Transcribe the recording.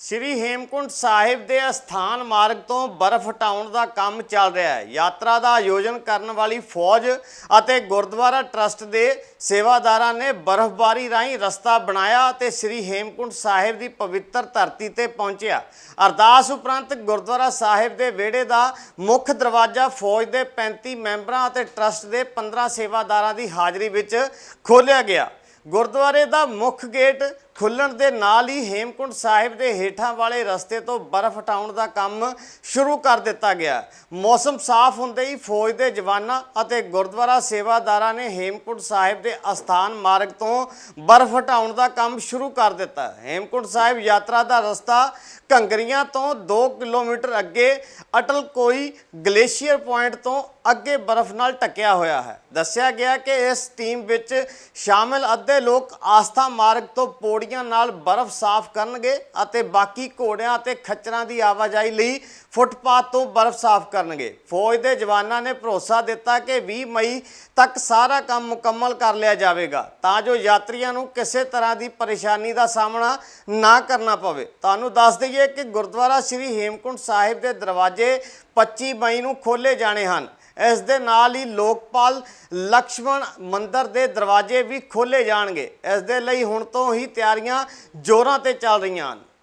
ਸ੍ਰੀ ਹੇਮਕੁੰਟ ਸਾਹਿਬ ਦੇ ਅਸਥਾਨ ਮਾਰਗ ਤੋਂ ਬਰਫ਼ ਹਟਾਉਣ ਦਾ ਕੰਮ ਚੱਲ ਰਿਹਾ ਹੈ। ਯਾਤਰਾ ਦਾ ਆਯੋਜਨ ਕਰਨ ਵਾਲੀ ਫੌਜ ਅਤੇ ਗੁਰਦੁਆਰਾ ਟਰਸਟ ਦੇ ਸੇਵਾਦਾਰਾਂ ਨੇ ਬਰਫ਼ਬਾਰੀ ਰਾਹੀਂ ਰਸਤਾ ਬਣਾਇਆ ਅਤੇ ਸ੍ਰੀ ਹੇਮਕੁੰਟ ਸਾਹਿਬ ਦੀ ਪਵਿੱਤਰ ਧਰਤੀ ਤੇ ਪਹੁੰਚਿਆ। ਅਰਦਾਸ ਉਪਰੰਤ ਗੁਰਦੁਆਰਾ ਸਾਹਿਬ ਦੇ ਵਿਹੜੇ ਦਾ ਮੁੱਖ ਦਰਵਾਜ਼ਾ ਫੌਜ ਦੇ 35 ਮੈਂਬਰਾਂ ਅਤੇ ਟਰਸਟ ਦੇ 15 ਸੇਵਾਦਾਰਾਂ ਦੀ ਹਾਜ਼ਰੀ ਵਿੱਚ ਖੋਲ੍ਹਿਆ ਗਿਆ। ਗੁਰਦੁਆਰੇ ਦਾ ਮੁੱਖ ਗੇਟ ਖੁੱਲਣ ਦੇ ਨਾਲ ਹੀ ਹੇਮਕੁੰਟ ਸਾਹਿਬ ਦੇ ਹੇਠਾਂ ਵਾਲੇ ਰਸਤੇ ਤੋਂ ਬਰਫ਼ ਹਟਾਉਣ ਦਾ ਕੰਮ ਸ਼ੁਰੂ ਕਰ ਦਿੱਤਾ ਗਿਆ। ਮੌਸਮ ਸਾਫ਼ ਹੁੰਦੇ ਹੀ ਫੌਜ ਦੇ ਜਵਾਨਾਂ ਅਤੇ ਗੁਰਦੁਆਰਾ ਸੇਵਾਦਾਰਾਂ ਨੇ ਹੇਮਕੁੰਟ ਸਾਹਿਬ ਦੇ ਅਸਥਾਨ ਮਾਰਗ ਤੋਂ ਬਰਫ਼ ਹਟਾਉਣ ਦਾ ਕੰਮ ਸ਼ੁਰੂ ਕਰ ਦਿੱਤਾ। ਹੇਮਕੁੰਟ ਸਾਹਿਬ ਯਾਤਰਾ ਦਾ ਰਸਤਾ ਘੰਗਰੀਆਂ ਤੋਂ 2 ਕਿਲੋਮੀਟਰ ਅੱਗੇ ਅਟਲ ਕੋਈ ਗਲੇਸ਼ੀਅਰ ਪੁਆਇੰਟ ਤੋਂ ਅੱਗੇ ਬਰਫ਼ ਨਾਲ ਢੱਕਿਆ ਹੋਇਆ ਹੈ। ਦੱਸਿਆ ਗਿਆ ਕਿ ਇਸ ਟੀਮ ਵਿੱਚ ਸ਼ਾਮਿਲ ਅੱਧੇ ਲੋਕ ਆਸਥਾ ਮਾਰਗ ਤੋਂ ਪੌੜੀ ਪੌੜੀਆਂ ਨਾਲ ਬਰਫ਼ ਸਾਫ਼ ਕਰਨਗੇ ਅਤੇ ਬਾਕੀ ਘੋੜਿਆਂ ਅਤੇ ਖੱਚਰਾਂ ਦੀ ਆਵਾਜਾਈ ਲਈ ਫੁੱਟਪਾਥ ਤੋਂ ਬਰਫ਼ ਸਾਫ਼ ਕਰਨਗੇ। ਫੌਜ ਦੇ ਜਵਾਨਾਂ ਨੇ ਭਰੋਸਾ ਦਿੱਤਾ ਕਿ 20 ਮਈ ਤੱਕ ਸਾਰਾ ਕੰਮ ਮੁਕੰਮਲ ਕਰ ਲਿਆ ਜਾਵੇਗਾ। ਤਾਂ ਜੋ ਯਾਤਰੀਆਂ ਨੂੰ ਕਿਸੇ ਤਰ੍ਹਾਂ ਦੀ ਪਰੇਸ਼ਾਨੀ ਦਾ ਸਾਹਮਣਾ ਨਾ ਕਰਨਾ ਪਵੇ। ਤੁਹਾਨੂੰ ਦੱਸ ਦਈਏ ਕਿ ਗੁਰਦੁਆਰਾ ਸ੍ਰੀ ਹੇਮਕੁੰਟ ਸਾਹਿਬ ਦੇ ਦਰਵਾਜ਼ੇ 25 ਮਈ ਨੂੰ ਖੋਲੇ ਜਾਣੇ ਹਨ। ਇਸ ਦੇ ਨਾਲ ਹੀ ਲੋਕਪਾਲ ਲਕਸ਼ਮਣ ਮੰਦਿਰ ਦੇ ਦਰਵਾਜ਼ੇ ਵੀ ਖੋਲੇ ਜਾਣਗੇ। ਇਸ ਦੇ ਲਈ ਹੁਣ ਤੋਂ ਹੀ ਤਿਆਰੀਆਂ ਜ਼ੋਰਾਂ ਤੇ ਚੱਲ ਰਹੀਆਂ ਹਨ।